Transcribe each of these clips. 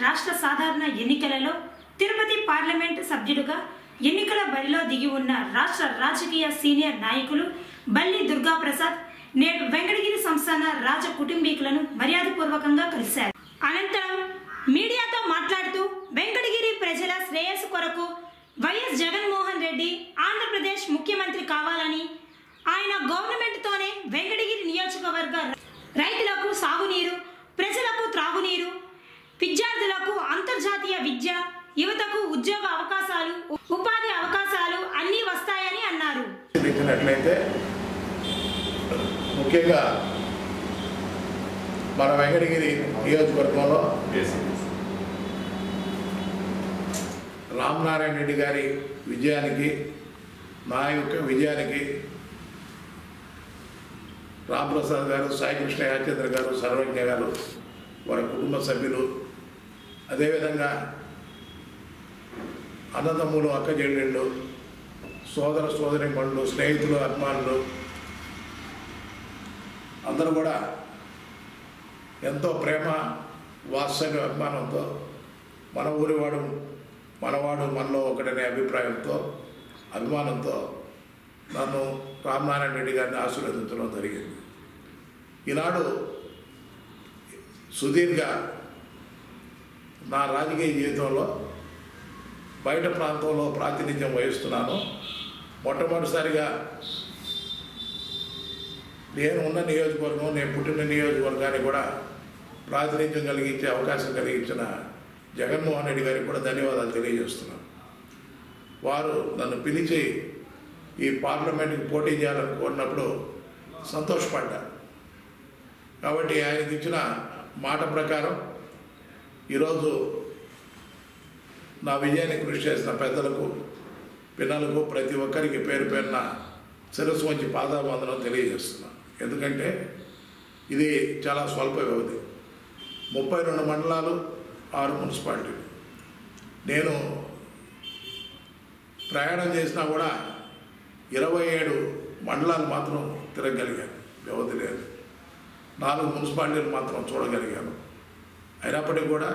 రాష్ట్ర సాధారణ ఎన్నికలలో తిరుపతి పార్లమెంట్ సభ్యుడుగా ఎన్నికల బరిలో దిగి ఉన్న రాష్ట్ర రాజకీయ సీనియర్ నాయకులు బల్లి దుర్గాప్రసాద్ నేడు వెంకటగిరి సంస్థాన రాజ కుటుంబీకులను మర్యాదపూర్వకంగా కలిశారు. అనంతరం మీడియాతో మాట్లాడుతూ వెంకటగిరి ప్రజల శ్రేయస్సు కొరకు వైఎస్ జగన్మోహన్ రెడ్డి ఆంధ్రప్రదేశ్ ముఖ్యమంత్రి కావాలని ఆయన గవర్నమెంట్తోనే వెంకటగిరి నియోజకవర్గ రైతులకు సాగునీరు ప్రజలకు త్రాగునీరు విద్యార్థులకు అంతర్జాతీయ విద్య యువతకు ఉద్యోగ అవకాశాలు ఉపాధి అవకాశాలు అన్నీ వస్తాయని అన్నారు. ముఖ్యంగా మన వెంకటగిరి నియోజకవర్గంలో రామనారాయణ రెడ్డి గారి విజయానికి నా యొక్క విజయానికి రామప్రసాద్ గారు సాయికృష్ణ యాచంద్ర గారు సర్వజ్ఞ గారు వారి కుటుంబ సభ్యులు అదేవిధంగా అన్నదమ్ములు అక్క చెల్లెళ్ళు సోదర సోదరి పనులు స్నేహితులు అభిమానులు అందరూ కూడా ఎంతో ప్రేమ వాత్సల్య అభిమానంతో మన ఊరివాడు మనవాడు మనలో ఒకటనే అభిప్రాయంతో అభిమానంతో నన్ను రామనారాయణ రెడ్డి గారిని ఆశీర్వదించడం జరిగింది. ఈనాడు సుదీర్ఘ నా రాజకీయ జీవితంలో బయట ప్రాంతంలో ప్రాతినిధ్యం వహిస్తున్నాను. మొట్టమొదటిసారిగా నేను ఉన్న నియోజకవర్గం నేను పుట్టిన నియోజకవర్గాన్ని కూడా ప్రాతినిధ్యం కలిగించే అవకాశం కలిగించిన జగన్మోహన్ రెడ్డి గారికి కూడా ధన్యవాదాలు తెలియజేస్తున్నాను. వారు నన్ను పిలిచి ఈ పార్లమెంట్కి పోటీ చేయాలని కోరినప్పుడు సంతోషపడ్డారు. కాబట్టి ఆయనకి ఇచ్చిన మాట ప్రకారం ఈరోజు నా విజయాన్ని కృషి చేసిన పెద్దలకు పిల్లలకు ప్రతి ఒక్కరికి పేరు పేరున శిరస్సు వంచి పాదాబంధనం తెలియజేస్తున్నాను ఎందుకంటే ఇది చాలా స్వల్ప వ్యవధి. ముప్పై రెండు మండలాలు ఆరు మున్సిపాలిటీలు. నేను ప్రయాణం చేసినా కూడా ఇరవై ఏడు మండలాలు మాత్రం తిరగలిగాను వ్యవధి లేదు. నాలుగు మున్సిపాలిటీలు మాత్రం చూడగలిగాను. అయినప్పటికీ కూడా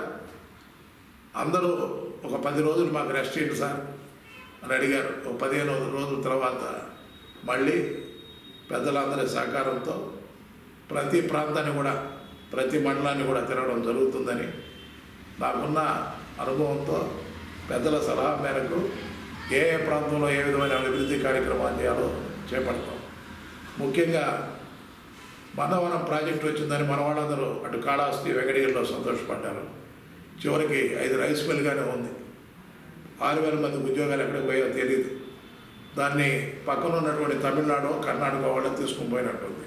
అందరూ ఒక పది రోజులు మాకు రెస్ట్ చేయండి సార్ అని అడిగారు. ఒక పదిహేను రోజుల తర్వాత మళ్ళీ పెద్దలందరి సహకారంతో ప్రతి ప్రాంతాన్ని కూడా ప్రతి మండలాన్ని కూడా తిరగడం జరుగుతుందని నాకున్న అనుభవంతో పెద్దల సలహా మేరకు ఏ ఏ ప్రాంతంలో ఏ విధమైన అభివృద్ధి కార్యక్రమాలు చేయాలో చేపడతాం. ముఖ్యంగా మందవనం ప్రాజెక్టు వచ్చిందని మన వాళ్ళందరూ అటు కాళహస్తి వెంకటగిరిలో సంతోషపడ్డారు. చివరికి ఐదు రైస్ మిల్గానే ఉంది. ఆరు వేల మంది ఉద్యోగాలు ఎక్కడికి పోయో తెలియదు దాన్ని పక్కన ఉన్నటువంటి తమిళనాడు కర్ణాటక వాళ్ళు తీసుకుని పోయినట్టుంది.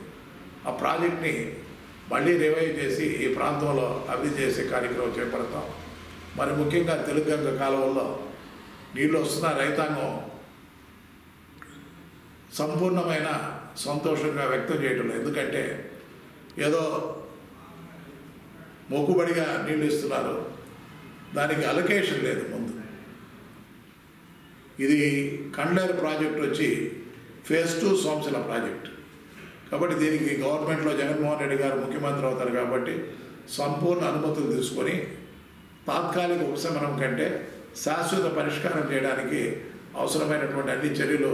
ఆ ప్రాజెక్ట్ని మళ్ళీ రివైవ్ చేసి ఈ ప్రాంతంలో అభివృద్ధి చేసే కార్యక్రమం చేపడతాం. మరి ముఖ్యంగా తెలుగంగ కాలువల్లో నీళ్ళు వస్తున్న రైతాంగం సంపూర్ణమైన సంతోషంగా వ్యక్తం చేయటం లేదు. ఎందుకంటే ఏదో మొక్కుబడిగా నీళ్ళు ఇస్తున్నారు దానికి అలొకేషన్ లేదు ముందు. ఇది కండ్లేరు ప్రాజెక్ట్ వచ్చి ఫేజ్ టూ సోమశిల ప్రాజెక్ట్. కాబట్టి దీనికి గవర్నమెంట్లో జగన్మోహన్ రెడ్డి గారు ముఖ్యమంత్రి అవుతారు కాబట్టి సంపూర్ణ అనుమతులు తీసుకొని తాత్కాలిక ఉపశమనం కంటే శాశ్వత పరిష్కారం చేయడానికి అవసరమైనటువంటి అన్ని చర్యలు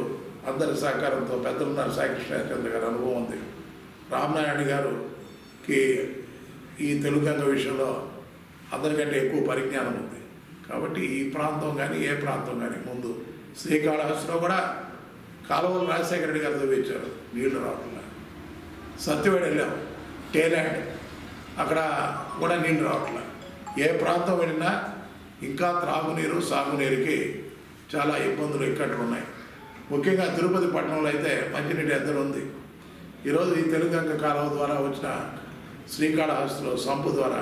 అందరి సహకారంతో పెద్దలున్నారు సాయికృష్ణచంద్ర గారి అనుభవం ఉంది. రామనారాయణ గారుకి ఈ తెలుగంగ విషయంలో అందరికంటే ఎక్కువ పరిజ్ఞానం ఉంది. కాబట్టి ఈ ప్రాంతం కానీ ఏ ప్రాంతం కానీ ముందు శ్రీకాళహస్తిలో కూడా కాలువలు రాజశేఖర రెడ్డి గారు చదివించారు నీళ్ళు రావట్లే సత్యవేడు వెళ్ళాం టేలాండ్ అక్కడ కూడా నీళ్ళు రావట్లే. ఏ ప్రాంతం వెళ్ళినా ఇంకా త్రాగునీరు సాగునీరుకి చాలా ఇబ్బందులు ఇక్కట్లు ఉన్నాయి ముఖ్యంగా తిరుపతి పట్టణంలో అయితే మంచినీటి ఎద్దరు ఉంది. ఈరోజు ఈ తెలుగంగ కాలువ ద్వారా వచ్చిన శ్రీకాళహస్తిలో సంపు ద్వారా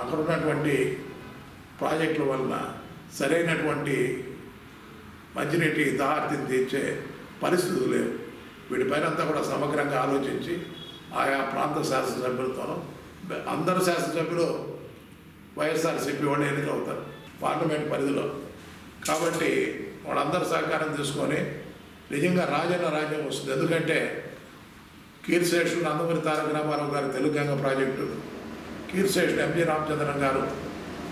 అక్కడ ఉన్నటువంటి ప్రాజెక్టుల వలన సరైనటువంటి మంచినీటి దాహార్తిని తీర్చే పరిస్థితులు లేవు. వీటిపైన అంతా కూడా సమగ్రంగా ఆలోచించి ఆయా ప్రాంత శాసనసభ్యులతోనూ అందరు శాసనసభ్యులు వైఎస్ఆర్సీపీ వాళ్ళు ఎన్నికవుతారు పార్లమెంట్ పరిధిలో. కాబట్టి వాళ్ళందరూ సహకారం తీసుకొని నిజంగా రాజన్న రాజ్యం వస్తుంది. ఎందుకంటే కీర్శేషుడు నందమూరి తారక రామారావు గారి తెలుగంగ ప్రాజెక్టు. కీర్శేషుడు ఎంజి రామచంద్రన్ గారు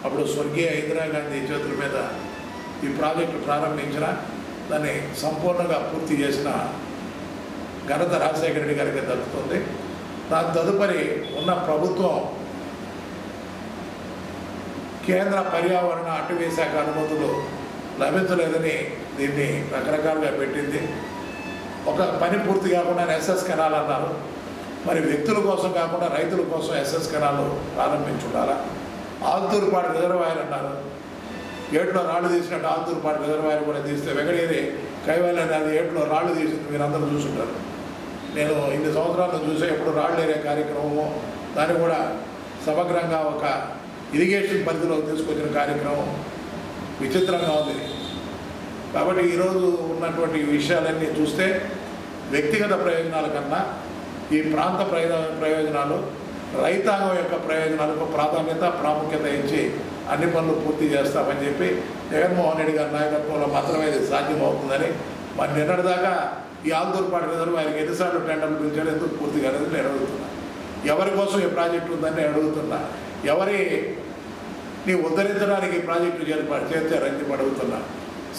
అప్పుడు స్వర్గీయ ఇందిరాగాంధీ చేతుల మీద ఈ ప్రాజెక్టు ప్రారంభించిన దాన్ని సంపూర్ణంగా పూర్తి చేసిన ఘనత రాజశేఖర రెడ్డి గారికి దక్కుతుంది. దాని తదుపరి ఉన్న ప్రభుత్వం కేంద్ర పర్యావరణ అటవీ శాఖ అనుమతులు లభించలేదని దీన్ని రకరకాలుగా పెట్టింది. ఒక పని పూర్తి కాకుండా ఎస్ఎస్ కెనాల్ అన్నారు. మరి వ్యక్తుల కోసం కాకుండా రైతుల కోసం ఎస్ఎస్ కెనాల్ ప్రారంభించుండాలా? ఆల్తూరుపాడు రిజర్వాయర్ అన్నారు. ఏట్లో రాళ్ళు తీసినట్టు ఆల్తూరుపాడు రిజర్వాయర్ కూడా తీస్తే వెంకటగిరి కైవాల్యం అది ఏట్లో రాళ్ళు తీసింది మీరు అందరూ చూసుంటారు. నేను ఇన్ని సంవత్సరాలు చూసే ఎప్పుడు రాళ్ళు ఏరే కార్యక్రమము. దాన్ని కూడా సమగ్రంగా ఒక ఇరిగేషన్ పరిధిలో తీసుకొచ్చిన కార్యక్రమం. విచిత్రంగా ఉంది. కాబట్టి ఈరోజు ఉన్నటువంటి విషయాలన్నీ చూస్తే వ్యక్తిగత ప్రయోజనాల కన్నా ఈ ప్రాంత ప్రయోజన ప్రయోజనాలు రైతాంగం యొక్క ప్రయోజనాలకు ప్రాధాన్యత ప్రాముఖ్యత ఇచ్చి అన్ని పనులు పూర్తి చేస్తామని చెప్పి జగన్మోహన్ రెడ్డి గారి నాయకత్వంలో మాత్రమే ఇది సాధ్యమవుతుందని మరి నిన్నటిదాకా ఈ ఆందూర్పాటు రిజర్వ్ ఆయనకి ఎన్నిసార్లు టెండర్లు పిలిచారు ఎందుకు పూర్తి కాలేదు నేను అడుగుతున్నా. ఎవరి కోసం ఈ ప్రాజెక్టు ఉందని నేను అడుగుతున్నా. ఎవరి నీ ఉద్ధరించడానికి ఈ ప్రాజెక్టు ఏర్పాటు చేర్చారని చెప్పి అడుగుతున్నా.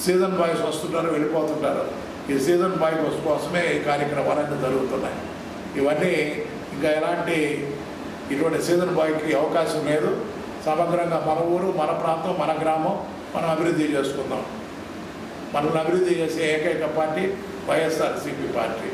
సీజన్ బాయ్స్ వస్తుంటారు వెళ్ళిపోతుంటారు. ఈ సీజన్ బాయ్ కోసమే ఈ కార్యక్రమాలన్నీ జరుగుతున్నాయి. ఇవన్నీ ఇంకా ఎలాంటి ఇటువంటి సీజన్ బాయ్కి అవకాశం లేదు. సమగ్రంగా మన ఊరు మన ప్రాంతం మన గ్రామం మనం అభివృద్ధి చేసుకుందాం. మనల్ని అభివృద్ధి చేసే ఏకైక పార్టీ వైఎస్ఆర్సీపీ పార్టీ.